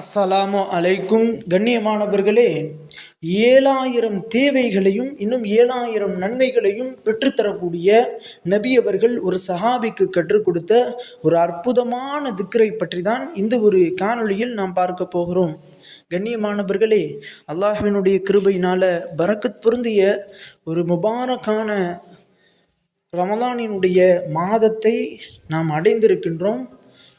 அஸ்ஸலாமு அலைக்கும். கண்ணியமானவர்களே ஏழாயிரம் தேவைகளையும் இன்னும் ஏழாயிரம் நன்மைகளையும் பெற்றுத்தரக்கூடிய நபி அவர்கள் ஒரு சஹாபிக்கு கற்றுக் கொடுத்த ஒரு அற்புதமான திக்கரை பற்றி தான் இந்த ஒரு காணொளியில் நாம் பார்க்க போகிறோம். கண்ணியமானவர்களே அல்லாஹினுடைய கிருபையினால பரக்கத் பொருந்திய ஒரு முபாரக்கான ரமதானினுடைய மாதத்தை நாம் அடைந்திருக்கின்றோம்.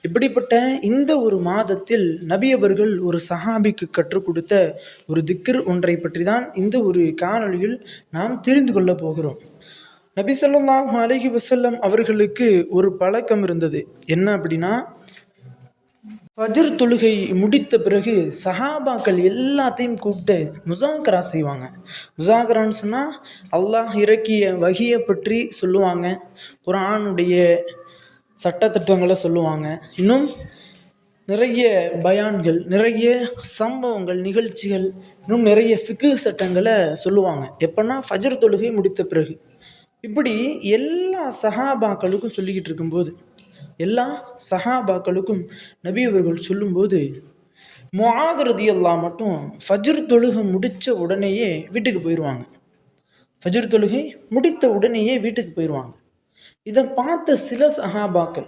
இப்படிப்பட்ட இந்த ஒரு மாதத்தில் நபி அவர்கள் ஒரு சஹாபிக்கு கற்றுக் கொடுத்த ஒரு திக்ர் ஒன்றை பற்றி தான் இந்த ஒரு காணொலியில் நாம் தெரிந்து கொள்ளப் போகிறோம். நபி ஸல்லல்லாஹு அலஹி வசல்லம் அவர்களுக்கு ஒரு பழக்கம் இருந்தது. என்ன அப்படின்னா ஃபஜ்ர் தொழுகை முடித்த பிறகு சஹாபாக்கள் எல்லாத்தையும் கூப்பிட்டு முசாகரா செய்வாங்க. முசாகரான்னு சொன்னால் அல்லாஹ் இறக்கிய வகியை பற்றி சொல்லுவாங்க. குரானுடைய சட்டத்திட்டங்களை சொல்லுவாங்க. இன்னும் நிறைய பயான்கள் நிறைய சம்பவங்கள் நிகழ்ச்சிகள் இன்னும் நிறைய ஃபிக்கு சட்டங்களை சொல்லுவாங்க. எப்போன்னா ஃபஜர் தொழுகை முடித்த பிறகு. இப்படி எல்லா சஹாபாக்களுக்கும் சொல்லிக்கிட்டு இருக்கும்போது எல்லா சஹாபாக்களுக்கும் நபி அவர்கள் சொல்லும்போது முஆத் எல்லாம் மட்டும் ஃபஜர் தொழுகை முடித்த உடனேயே வீட்டுக்கு போயிடுவாங்க. ஃபஜர் தொழுகை முடித்த உடனேயே வீட்டுக்கு போயிடுவாங்க. இதை பார்த்த சில சஹாபாக்கள்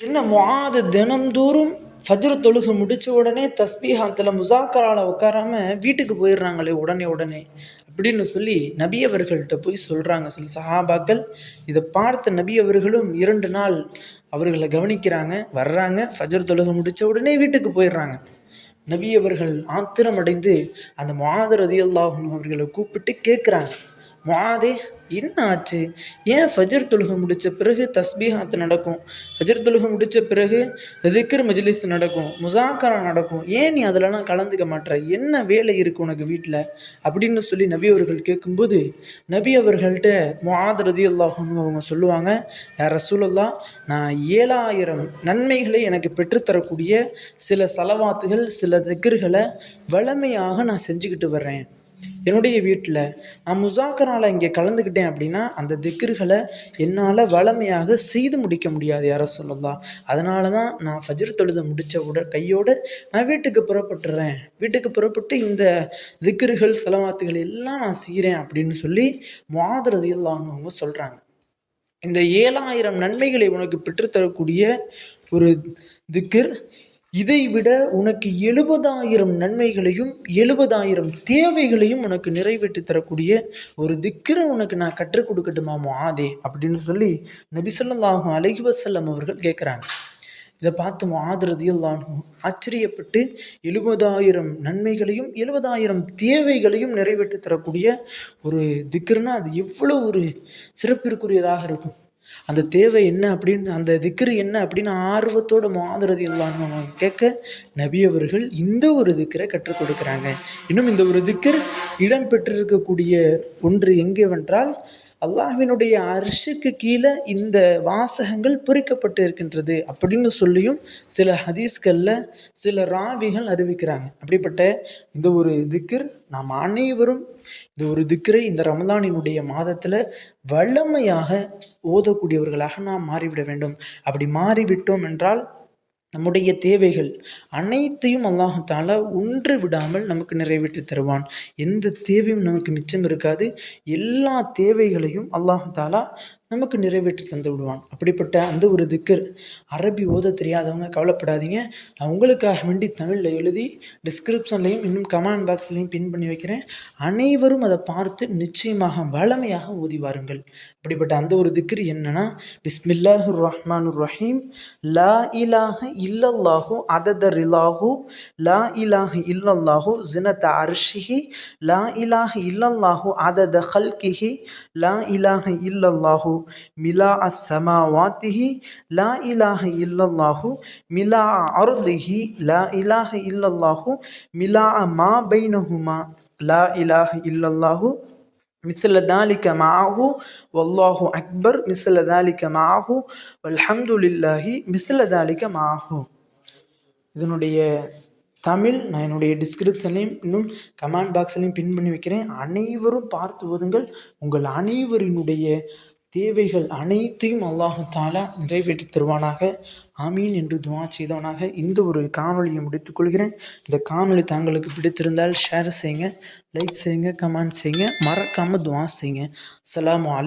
என்ன முஆது தினம்தோறும் ஃபஜ்ர் தொழுகை முடித்த உடனே தஸ்பீஹாத்தில் முசாக்கரால உட்காராம வீட்டுக்கு போயிடுறாங்களே உடனே உடனே அப்படின்னு சொல்லி நபி அவர்கள்ட்ட போய் சொல்கிறாங்க சில சஹாபாக்கள். இதை பார்த்த நபி அவர்களும் இரண்டு நாள் அவர்களை கவனிக்கிறாங்க வர்றாங்க ஃபஜர் தொழுகை முடித்த உடனே வீட்டுக்கு போயிடுறாங்க. நபி அவர்கள் ஆத்திரமடைந்து அந்த முஆது ரதியல்லாஹு அவர்களை கூப்பிட்டு கேட்குறாங்க. வாதே என்ன ஆச்சு ஏன் ஃபஜர் தொழுகை முடித்த பிறகு தஸ்பீஹாத் நடக்கும்? ஃபஜர் தொழுகை முடித்த பிறகு திக்ர் மஜ்லிஸ் நடக்கும் முசாக்கரா நடக்கும். ஏன் நீ அதிலலாம் கலந்துக்க மாட்டுற என்ன வேலை இருக்குது உனக்கு வீட்டில் அப்படின்னு சொல்லி நபி அவர்கள் கேட்கும்போது நபி அவர்கள்ட்ட முஆத் ரதியுல்லாஹுன்னு அவங்க சொல்லுவாங்க யார் ரசூலல்லா நான் ஏழாயிரம் நன்மைகளை எனக்கு பெற்றுத்தரக்கூடிய சில செலவாத்துகள் சில திக்கர்களை வளமையாக நான் செஞ்சுக்கிட்டு வர்றேன். என்னுடைய வீட்டில் நான் முசாக்கரால் இங்கே கலந்துக்கிட்டேன் அப்படின்னா அந்த திக்ருகளை என்னால் வளமையாக செய்து முடிக்க முடியாது யாரோ சொல்லலாம் அதனால தான் நான் ஃபஜ்ர் தொழுத முடித்த உட கையோடு நான் வீட்டுக்கு புறப்பட்டுறேன். வீட்டுக்கு புறப்பட்டு இந்த திக்ருகள் செலவாத்துகள் எல்லாம் நான் செய்கிறேன் அப்படின்னு சொல்லி மாதிரி அவங்க சொல்கிறாங்க இந்த ஏழாயிரம் நன்மைகளை உனக்கு பெற்றுத்தரக்கூடிய ஒரு திக்கர் இதை விட உனக்கு எழுபதாயிரம் நன்மைகளையும் எழுபதாயிரம் தேவைகளையும் உனக்கு நிறைவேற்றி தரக்கூடிய ஒரு திக்கிற உனக்கு நான் கற்றுக் கொடுக்கட்டுமாமோ ஆதே அப்படின்னு சொல்லி நபிசல்லாஹும் ஸல்லல்லாஹு வசல்லம் அவர்கள் கேட்குறாங்க. இதை பார்த்து மாதிரதியல்லானும் ஆச்சரியப்பட்டு எழுபதாயிரம் நன்மைகளையும் எழுபதாயிரம் தேவைகளையும் நிறைவேற்றி தரக்கூடிய ஒரு திக்ருனா அது எவ்வளோ ஒரு சிறப்பிற்குரியதாக இருக்கும். அந்த தேவை என்ன அப்படின்னு அந்த திக்ரு என்ன அப்படின்னு ஆர்வத்தோட மாதரது இல்லாமல் கேட்க நபி அவர்கள் இந்த ஒரு திக்கரை கற்றுக் கொடுக்குறாங்க. இன்னும் இந்த ஒரு திக்கர் இடம் பெற்றிருக்கக்கூடிய ஒன்று எங்கேவென்றால் அல்லாஹ்வினுடைய அரிசுக்கு கீழே இந்த வாசகங்கள் பொறிக்கப்பட்டு இருக்கின்றது அப்படின்னு சொல்லியும் சில ஹதீஸ்களில் சில ராவிகள் அறிவிக்கிறாங்க. அப்படிப்பட்ட இந்த ஒரு திக்ர் நாம் அனைவரும் இந்த ஒரு திக்ரை இந்த ரமலானினுடைய மாதத்தில் வல்லமையாக ஓதக்கூடியவர்களாக நாம் மாறிவிட வேண்டும். அப்படி மாறிவிட்டோம் என்றால் நம்முடைய தேவைகள் அனைத்தையும் அல்லாஹால ஒன்று விடாமல் நமக்கு நிறைவேற்றி தருவான். எந்த தேவையும் நமக்கு மிச்சம் இருக்காது. எல்லா தேவைகளையும் அல்லாஹாலா நமக்கு நிறைவேற்றி தந்து விடுவான். அப்படிப்பட்ட அந்த ஒரு திக்கர் அரபி ஓத தெரியாதவங்க கவலைப்படாதீங்க. நான் உங்களுக்காக வேண்டி தமிழில் எழுதி டிஸ்கிரிப்ஷன்லையும் இன்னும் கமெண்ட் பாக்ஸ்லையும் பின் பண்ணி வைக்கிறேன். அனைவரும் அதை பார்த்து நிச்சயமாக வளமையாக ஓதி வாருங்கள். அப்படிப்பட்ட அந்த ஒரு திக்கர் என்னன்னா பிஸ்மில்லாஹு ரஹ்மான் ரஹீம் லா இலாஹ இல்லல்லாஹு அதத ரிலாஹு லா இலாஹ இல்லல்லாஹு ஜினத அர்ஷிஹி லா இலாஹ இல்லல்லாஹு அதத ஹல்கிஹி லா இலாஹ இல்லல்லாஹு மிலா அஸ்ஸமாவாத்திஹி லா இலாஹ இல்லல்லாஹு மிலா அருதிஹி லா இலாஹ இல்லல்லாஹு மிலா மா பைனஹுமா லா இலாஹ இல்லல்லாஹு மிஸ்ல தாலிக்க மாஹு வல்லாஹு அக்பர் மிஸ்ல தாலிக்க மாஹு வல்ஹம்துலில்லாஹி மிஸ்ல தாலிக்க மாஹு. இதனுடைய தமிழ் நான் என்னுடைய டிஸ்கிரிப்ஷன்லையும் இன்னும் கமெண்ட் பாக்ஸ்லையும் பின் பண்ணி வைக்கிறேன். அனைவரும் பார்த்து ஓதுங்கள். உங்கள் அனைவரினுடைய தேவைகள் அனைத்தையும் அல்லாஹு தாலா நிறைவேற்றி தருவானாக. ஆமீன் என்று துவா செய்தவனாக இந்த ஒரு காணொளியை முடித்துக்கொள்கிறேன் இந்த காணொலி தாங்களுக்கு பிடித்திருந்தால் ஷேர் செய்யுங்க லைக் செய்யுங்க கமெண்ட் செய்யுங்க மறக்காமல் துவா செய்யுங்க. அஸ்ஸலாமு அலை